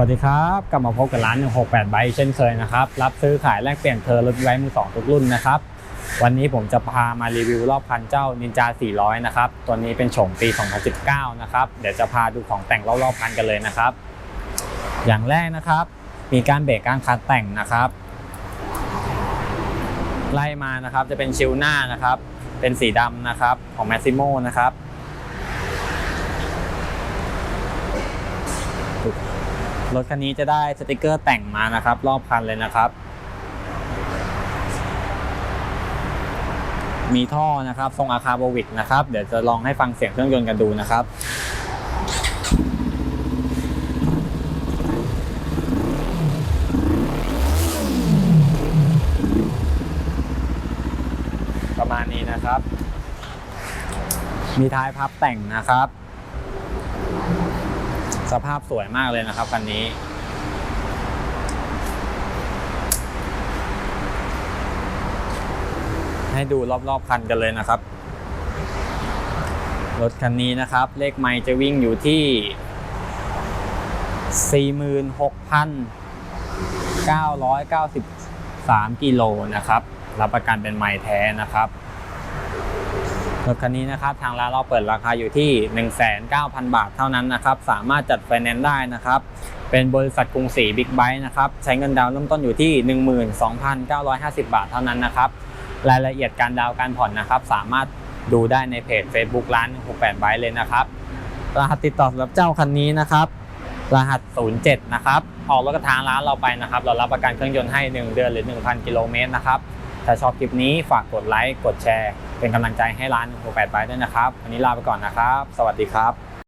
วัสดีครับ กลับมาพบกับร้าน168ไบเช่นเคยนะครับ รับซื้อขายแลกเปลี่ยนเทอร์รถไว้มือสองทุกรุ่นนะครับ วันนี้ผมจะพามารีวิวรอบคันเจ้า Ninja 400 นะครับ ตัวนี้เป็นโฉมปี 2019 นะครับ เดี๋ยวจะพาดูของแต่งรอบๆคันกันเลยนะครับ อย่างแรกนะครับ มีการเบรกการคัดแต่งนะครับ ไล่มานะครับจะเป็นชิลหน้านะครับ เป็นสีดำนะครับของ Massimo นะครับ รถคันนี้จะได้สติกเกอร์แต่งมานะครับ รอบคันเลยนะครับ มีท่อนะครับ ทรงอาคาโบวิกนะครับ เดี๋ยวจะลองให้ฟังเสียงเครื่องยนต์กันดูนะครับประมาณนี้นะครับ มีท้ายพับแต่งนะครับ สภาพสวยมากเลยนะครับคันนี้ ให้ดูรอบๆคันกันเลยนะครับ รถคันนี้นะครับ เลขไมล์จะวิ่งอยู่ที่ 46,993กิโลนะครับ รับประกันเป็นไมล์แท้นะครับ รถคันนี้นะครับทางร้านเราเปิดราคาอยู่ที่ 1,900 บาทเท่านั้นนะครับ สามารถจัดไฟแนนซ์ได้นะครับ เป็นบริษัทกรุงศรีบิ๊กไบค์นะครับ ใช้เงินดาวน์เริ่มต้นอยู่ที่ 12,950 บาทเท่านั้นนะครับ รายละเอียดการดาวน์การผ่อนนะครับ สามารถดูได้ในเพจ Facebook ร้าน 68 ไบค์เลยนะครับ รหัสติดต่อสำหรับเจ้าคันนี้นะครับ รหัส 07 นะครับ ออกรถกระทางร้านเราไปนะครับ เรารับประกันเครื่องยนต์ให้ 1 เดือนหรือ 1,000 กิโลเมตรนะครับ ถ้าชอบคลิปนี้ฝากกดไลค์ กดแชร์ เป็นกำลังใจให้ร้าน68ไบด้วยนะครับ วันนี้ลาไปก่อนนะครับ สวัสดีครับ